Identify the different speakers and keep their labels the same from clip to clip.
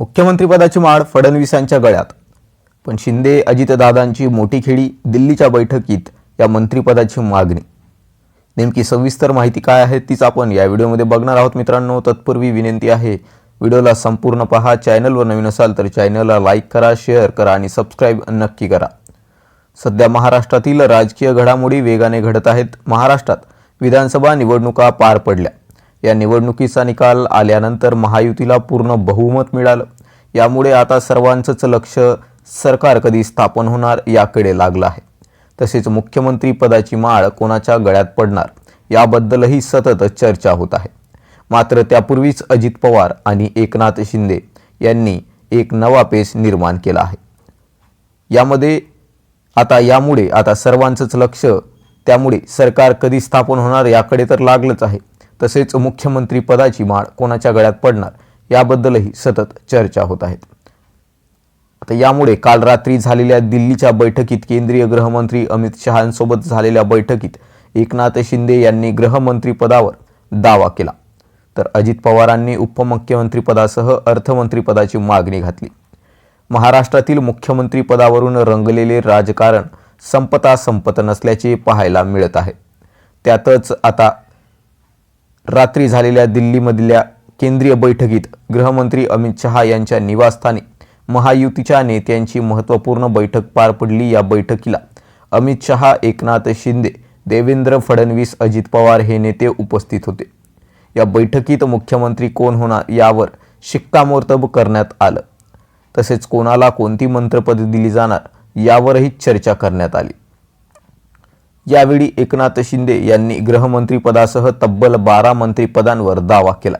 Speaker 1: मुख्यमंत्रीपदाची माळ फडणवीसांच्या गळ्यात. पण शिंदे अजितदादांची मोठी खेळी दिल्लीच्या बैठकीत या मंत्रिपदाची मागणी. नेमकी सविस्तर माहिती काय आहे तीच आपण या व्हिडिओमध्ये बघणार आहोत मित्रांनो. तत्पूर्वी विनंती आहे व्हिडिओला संपूर्ण पहा. चॅनलवर नवीन असाल तर चॅनलला लाईक करा शेअर करा आणि सबस्क्राईब नक्की करा. सध्या महाराष्ट्रातील राजकीय घडामोडी वेगाने घडत आहेत. महाराष्ट्रात विधानसभा निवडणुका पार पडल्या. या निवडणुकीचा निकाल आल्यानंतर महायुतीला पूर्ण बहुमत मिळालं. यामुळे आता सर्वांचंच लक्ष सरकार कधी स्थापन होणार याकडे लागलं आहे. तसेच मुख्यमंत्री पदाची माळ कोणाच्या गळ्यात पडणार याबद्दलही सतत चर्चा होत आहे. मात्र त्यापूर्वीच अजित पवार आणि एकनाथ शिंदे यांनी एक नवा पेस निर्माण केला आहे. यामध्ये आता यामुळे आता सर्वांचंच लक्ष त्यामुळे सरकार कधी स्थापन होणार याकडे तर लागलंच आहे. तसेच मुख्यमंत्रीपदाची माळ कोणाच्या गळ्यात पडणार याबद्दलही सतत चर्चा होत आहेत आता यामुळे काल रात्री झालेल्या दिल्लीच्या बैठकीत केंद्रीय गृहमंत्री अमित शहांसोबत झालेल्या बैठकीत एकनाथ शिंदे यांनी गृहमंत्रीपदावर दावा केला. तर अजित पवारांनी उपमुख्यमंत्रीपदासह अर्थमंत्रीपदाची मागणी घातली. महाराष्ट्रातील मुख्यमंत्रीपदावरून रंगलेले राजकारण संपता संपत नसल्याचे पाहायला मिळत आहे. त्यातच आता रात्री झालेल्या दिल्लीमधल्या केंद्रीय बैठकीत गृहमंत्री अमित शहा यांच्या निवासस्थानी महायुतीच्या नेत्यांची महत्त्वपूर्ण बैठक पार पडली या बैठकीला. अमित शहा एकनाथ शिंदे देवेंद्र फडणवीस अजित पवार हे नेते उपस्थित होते. या बैठकीत मुख्यमंत्री कोण होणार यावर शिक्कामोर्तब करण्यात आलं. तसेच कोणाला कोणती मंत्रपद दिली जाणार यावरही चर्चा करण्यात आली. यावेळी एकनाथ शिंदे यांनी गृहमंत्रीपदासह तब्बल बारा मंत्रिपदांवर दावा केला.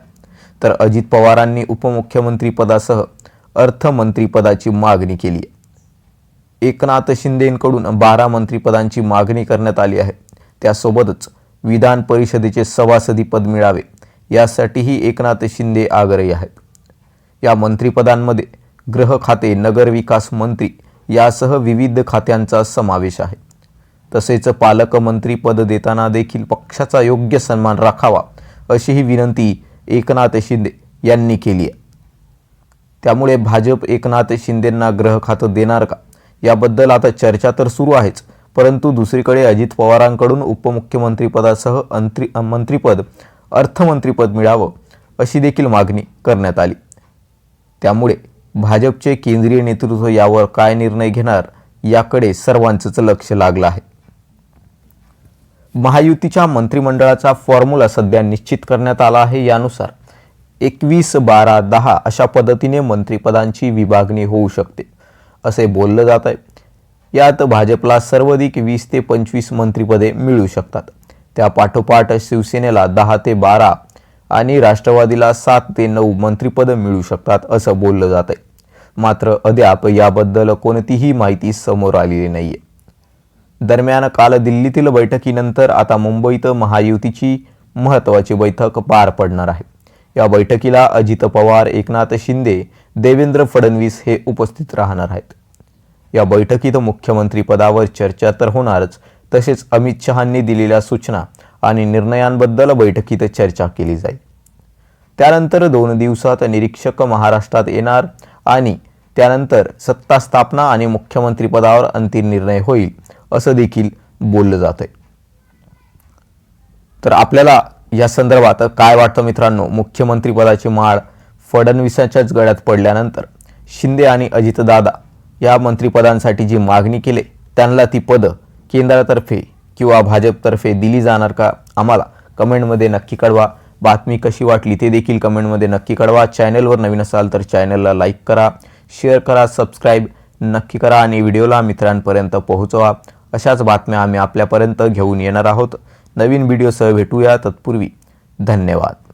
Speaker 1: तर अजित पवारांनी उपमुख्यमंत्रीपदासह अर्थमंत्रीपदाची मागणी केली आहे. एकनाथ शिंदेंकडून बारा मंत्रिपदांची मागणी करण्यात आली आहे. त्यासोबतच विधान परिषदेचे सभासदी पद मिळावे यासाठीही एकनाथ शिंदे आग्रही आहेत. या मंत्रिपदांमध्ये गृह खाते नगरविकास मंत्री यासह विविध खात्यांचा समावेश आहे. तसेच पालकमंत्री पद देताना देखील पक्षाचा योग्य सन्मान राखावा अशी ही विनंती एकनाथ शिंदे यांनी केली आहे. त्यामुळे भाजप एकनाथ शिंदेंना ग्रह खातं देणार का? याबद्दल आता चर्चा तर सुरू आहेच परंतु दुसरीकडे अजित पवारांकडून उपमुख्यमंत्रीपदासह अंत्री मंत्रीपद अर्थमंत्रीपद मिळावं अशी देखील मागणी करण्यात आली. त्यामुळे भाजपचे केंद्रीय नेतृत्व यावर काय निर्णय घेणार याकडे सर्वांचंच लक्ष लागलं आहे. महायुतीच्या मंत्रिमंडळाचा फॉर्म्युला सध्या निश्चित करण्यात आला आहे. यानुसार एकवीस बारा दहा अशा पद्धतीने मंत्रिपदांची विभागणी होऊ शकते असे बोललं जात आहे. यात भाजपला सर्वाधिक वीस ते पंचवीस मंत्रिपदे मिळू शकतात. त्या पाठोपाठ शिवसेनेला दहा ते बारा आणि राष्ट्रवादीला सात ते नऊ मंत्रिपद मिळू शकतात असं बोललं जात आहे. मात्र अद्याप याबद्दल कोणतीही माहिती समोर आलेली नाही आहे दरम्यान काल दिल्लीतील बैठकीनंतर आता मुंबईत महायुतीची महत्त्वाची बैठक पार पडणार आहे. या बैठकीला अजित पवार एकनाथ शिंदे देवेंद्र फडणवीस हे उपस्थित राहणार आहेत. या बैठकीत मुख्यमंत्री पदावर चर्चा तर होणारच तसेच अमित शहांनी दिलेल्या सूचना आणि निर्णयांबद्दल बैठकीत चर्चा केली जाईल. त्यानंतर दोन दिवसात निरीक्षक महाराष्ट्रात येणार आणि त्यानंतर सत्ता स्थापना आणि मुख्यमंत्रीपदावर अंतिम निर्णय होईल असं देखील बोललं जात आहे तर आपल्याला या संदर्भात काय वाटतं मित्रांनो? मुख्यमंत्रीपदाची माळ फडणवीसाच्याच गळ्यात पडल्यानंतर शिंदे आणि अजितदादा या मंत्रिपदांसाठी जी मागणी केली त्यांना ती पदं केंद्रातर्फे किंवा भाजपतर्फे दिली जाणार का? आम्हाला कमेंटमध्ये नक्की कळवा. बातमी कशी वाटली ते देखील कमेंटमध्ये नक्की कळवा. चॅनलवर नवीन असाल तर चॅनलला लाईक करा शेअर करा सबस्क्राईब नक्की करा आणि व्हिडिओला मित्रांपर्यंत पोहोचवा. अशाच बातम्या आम्ही आपल्यापर्यंत घेऊन येणार आहोत. नवीन व्हिडिओसह भेटूया. तत्पूर्वी धन्यवाद.